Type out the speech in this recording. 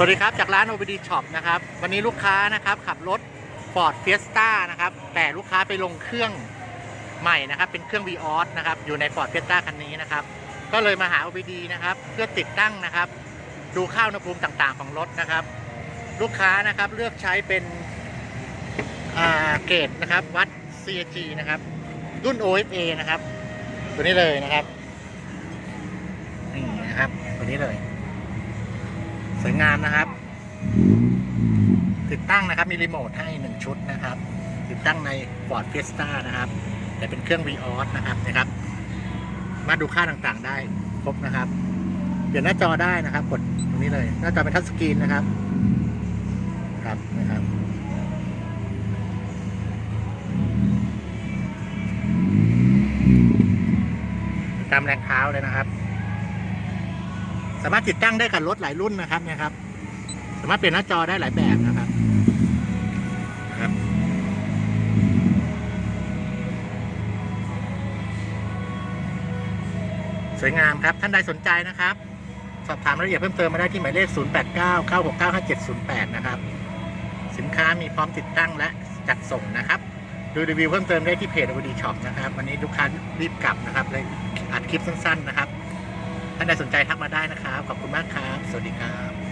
สวัสดีครับ จากร้าน OBD Shop นะครับ วันนี้ลูกค้านะครับ ขับรถ Ford Fiesta นะครับ แต่ลูกค้าไปลงเครื่องใหม่นะครับ เป็นเครื่อง v ีออสนะครับ อยู่ใน Ford Fiesta คันนี้นะครับ ก็เลยมาหา OBD นะครับ เพื่อติดตั้งนะครับ ดูค่าอุณหภูมิต่างๆ ของรถนะครับ ลูกค้านะครับเลือกใช้เป็นอ่าเกรดนะครับ วัด CAG นะครับ รุ่น OFA นะครับ ตัวนี้เลยนะครับนี่นะครับตัวนี้เลย สวยงามนะครับ ติดตั้งนะครับมีรีโมทให้หนึ่งชุดนะครับ ติดตั้งใน Ford Fiesta นะครับ แต่เป็นเครื่อง v ีออสนะครับนะครับ มาดูค่าต่างๆได้ครบนะครับ เปลี่ยนหน้าจอได้นะครับ กดตรงนี้เลย หน้าจอเป็นทัชสกรีนนะครับ ครับนะครับตามแรงเท้าเลยนะครับ สามารถติดตั้งได้กับรถหลายรุ่นนะครับเนี่ยครับ สามารถเปลี่ยนหน้าจอได้หลายแบบนะครับครับสวยงามครับ ท่านใดสนใจนะครับ สอบถามรายละเอียดเพิ่มเติมมาได้ที่หมายเลข 089 969 5708 นะครับ สินค้ามีพร้อมติดตั้งและจัดส่งนะครับดูรีวิวเพิ่มเติมได้ที่เพจ OD Shop นะครับ วันนี้ลูกค้ารีบกลับนะครับเลยอัดคลิปสั้นๆนะครับ ท่านใดสนใจทักมาได้นะครับ ขอบคุณมากครับ สวัสดีครับ